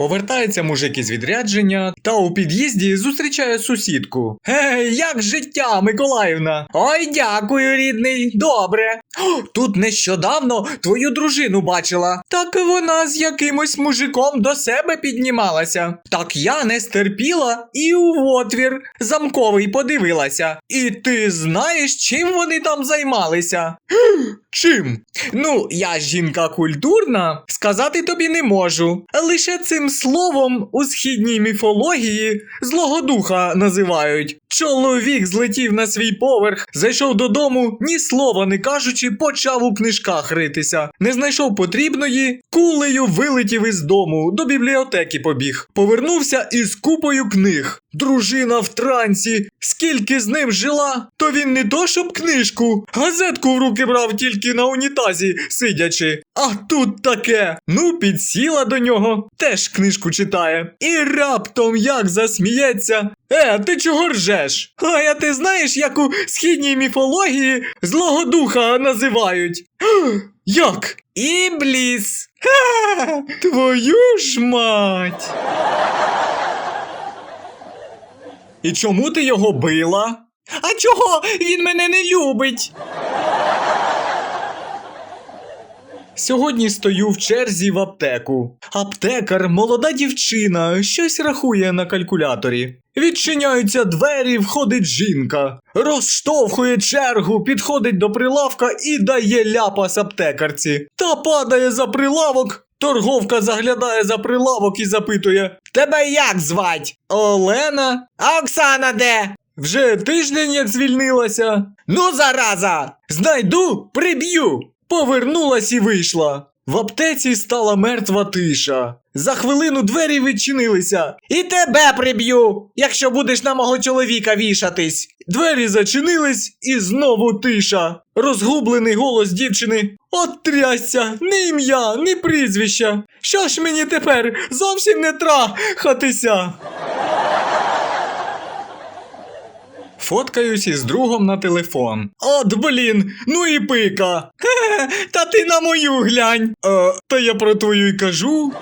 Повертається мужик із відрядження та у під'їзді зустрічає сусідку. Гей, як життя, Миколаївна? Ой, дякую, рідний, добре. Тут нещодавно твою дружину бачила. Так вона з якимось мужиком до себе піднімалася. Так я не стерпіла і у отвір замковий подивилася. І ти знаєш, чим вони там займалися? Чим? Ну, я жінка культурна, сказати тобі не можу. Лише цим словом у східній міфології злого духа називають. Чоловік злетів на свій поверх, зайшов додому, ні слова не кажучи, почав у книжках ритися. Не знайшов потрібної, кулею вилетів із дому, до бібліотеки побіг. Повернувся із купою книг. Дружина в трансі, скільки з ним жила, то він не то щоб книжку, газетку в руки брав тільки на унітазі, сидячи. А тут таке. Ну, підсіла до нього, теж книжку читає. І раптом як засміється. Е, ти чого ржеш? А я ти знаєш, як у східній міфології злого духа називають? Як? Ібліс. Ха, твою ж мать. І чому ти його била? А чого він мене не любить? Сьогодні стою в черзі в аптеку. Аптекар, молода дівчина, щось рахує на калькуляторі. Відчиняються двері, входить жінка, розштовхує чергу, підходить до прилавка і дає ляпас аптекарці. Та падає за прилавок. Торговка заглядає за прилавок і запитує: Тебе як звать? Олена? А Оксана де? Вже тиждень як звільнилася. Ну, зараза! Знайду, приб'ю. Повернулась і вийшла. В аптеці стала мертва тиша. За хвилину двері відчинилися. І тебе приб'ю, якщо будеш на мого чоловіка вішатись. Двері зачинились і знову тиша. Розгублений голос дівчини. От трясся, ні ім'я, ні прізвища. Що ж мені тепер зовсім не трахатися? Фоткаюсь із другом на телефон. От блін, ну і пика. Та ти на мою глянь. Е, та я про твою й кажу.